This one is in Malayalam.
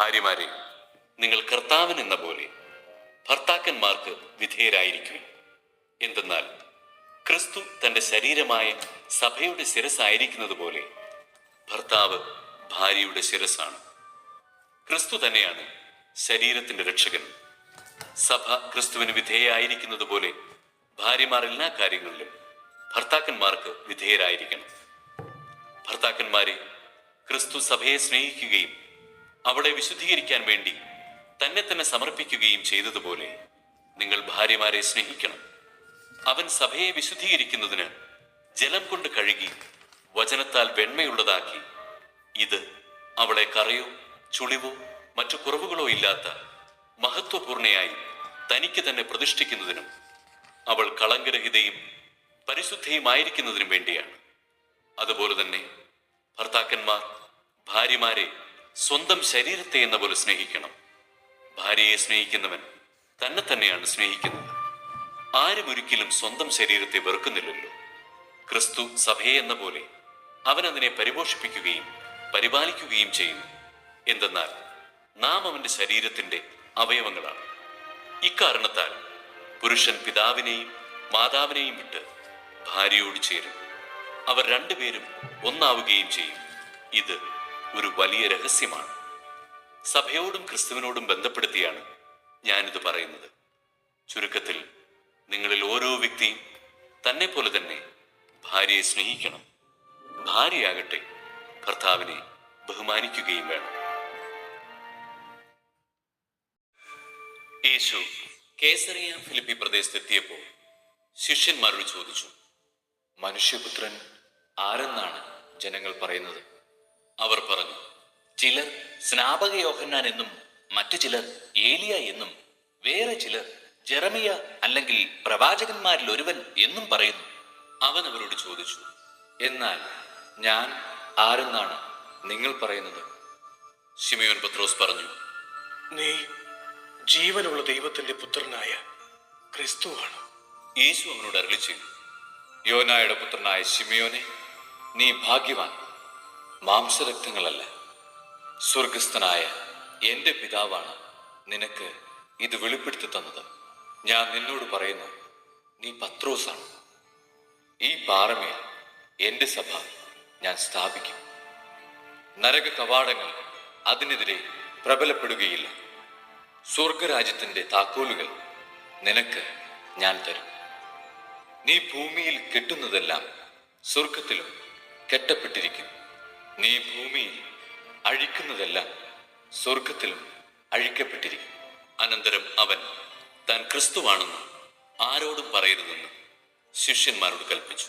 ഭാര്യമാരെ നിങ്ങൾ കർത്താവിനെന്ന പോലെ ഭർത്താക്കന്മാർക്ക് വിധേയരായിരിക്കും എന്തെന്നാൽ ക്രിസ്തു തന്റെ ശരീരമായ സഭയുടെ ശിരസായിരിക്കുന്നത് പോലെ ഭർത്താവ് ഭാര്യയുടെ ശിരസാണ് ക്രിസ്തു തന്നെയാണ് ശരീരത്തിന്റെ രക്ഷകൻ. സഭ ക്രിസ്തുവിന് വിധേയായിരിക്കുന്നത് പോലെ ഭാര്യമാർ എല്ലാ കാര്യങ്ങളിലും ഭർത്താക്കന്മാർക്ക് വിധേയരായിരിക്കണം. ഭർത്താക്കന്മാരെ ക്രിസ്തു സഭയെ സ്നേഹിക്കുകയും അവളെ വിശുദ്ധീകരിക്കാൻ വേണ്ടി തന്നെ തന്നെ സമർപ്പിക്കുകയും ചെയ്തതുപോലെ നിങ്ങൾ ഭാര്യമാരെ സ്നേഹിക്കണം. അവൻ സഭയെ വിശുദ്ധീകരിക്കുന്നതിന് ജലം കൊണ്ട് കഴുകി വചനത്താൽ വെണ്മയുള്ളതാക്കി. ഇത് അവളെ കറയോ ചുളിവോ മറ്റു കുറവുകളോ ഇല്ലാത്ത മഹത്വപൂർണയായി തനിക്ക് തന്നെ പ്രതിഷ്ഠിക്കുന്നതിനും അവൾ കളങ്കരഹിതയും പരിശുദ്ധയുമായിരിക്കുന്നതിനും വേണ്ടിയാണ്. അതുപോലെ തന്നെ ഭർത്താക്കന്മാർ ഭാര്യമാരെ സ്വന്തം ശരീരത്തെ എന്ന പോലെ സ്നേഹിക്കണം. ഭാര്യയെ സ്നേഹിക്കുന്നവൻ തന്നെ തന്നെയാണ് സ്നേഹിക്കുന്നത്. ആരും ഒരിക്കലും സ്വന്തം ശരീരത്തെ വെറുക്കുന്നില്ലല്ലോ. ക്രിസ്തു സഭയെ എന്ന പോലെ അവൻ അതിനെ പരിപോഷിപ്പിക്കുകയും പരിപാലിക്കുകയും ചെയ്യുന്നു. എന്തെന്നാൽ നാം അവന്റെ ശരീരത്തിന്റെ അവയവങ്ങളാണ്. ഇക്കാരണത്താൽ പുരുഷൻ പിതാവിനെയും മാതാവിനെയും വിട്ട് ഭാര്യയോട് ചേരും അവർ രണ്ടുപേരും ഒന്നാവുകയും ചെയ്യും. ഇത് ഒരു വലിയ രഹസ്യമാണ്. സഭയോടും ക്രിസ്തുവിനോടും ബന്ധപ്പെടുത്തിയാണ് ഞാനിത് പറയുന്നത്. ചുരുക്കത്തിൽ നിങ്ങളിൽ ഓരോ വ്യക്തിയും തന്നെ പോലെ തന്നെ ഭാര്യയെ സ്നേഹിക്കണം. ഭാര്യയാകട്ടെ ഭർത്താവിനെ ബഹുമാനിക്കുകയും വേണം. യേശു കേസറിയ ഫിലിപ്പി പ്രദേശത്തെത്തിയപ്പോൾ ശിഷ്യന്മാരോട് ചോദിച്ചു മനുഷ്യപുത്രൻ ആരെന്നാണ് ജനങ്ങൾ പറയുന്നത്? അവർ പറഞ്ഞു ചിലർ സ്നാപക യോഹന്നാൻ എന്നും മറ്റു ചിലർ ഏലിയ എന്നും വേറെ ചിലർ ജെറമിയ അല്ലെങ്കിൽ പ്രവാചകന്മാരിൽ ഒരുവൻ എന്നും പറയുന്നു. അവൻ അവരോട് ചോദിച്ചു എന്നാൽ ഞാൻ ആരെന്നാണ് നിങ്ങൾ പറയുന്നത്? ശിമയോൻ പത്രോസ് പറഞ്ഞു നീ ജീവനുള്ള ദൈവത്തിന്റെ പുത്രനായ ക്രിസ്തുവാണ് യേശു അവനോട് അരളി ചെയ്തു യോനായുടെ പുത്രനായ ശിമയോനെ നീ ഭാഗ്യവാൻ. മാംസരക്തങ്ങളല്ല? സ്വർഗസ്ഥനായ എന്റെ പിതാവാണ് നിനക്ക് ഇത് വെളിപ്പെടുത്തി തന്നത്. ഞാൻ നിന്നോട് പറയുന്നു നീ പത്രോസാണ്. ഈ പാറമേൽ എന്റെ സഭ ഞാൻ സ്ഥാപിക്കും. നരക കവാടങ്ങൾ അതിനെതിരെ പ്രബലപ്പെടുകയില്ല. സ്വർഗരാജ്യത്തിന്റെ താക്കോലുകൾ നിനക്ക് ഞാൻ തരും. നീ ഭൂമിയിൽ കെട്ടുന്നതെല്ലാം സ്വർഗത്തിലും കെട്ടപ്പെട്ടിരിക്കും. നീ ഭൂമിയിൽ അഴിക്കുന്നതെല്ലാം സ്വർഗത്തിലും അഴിക്കപ്പെട്ടിരിക്കും. അനന്തരം അവൻ താൻ ക്രിസ്തുവാണെന്ന് ആരോടും പറയരുതെന്ന് ശിഷ്യന്മാരോട് കൽപ്പിച്ചു.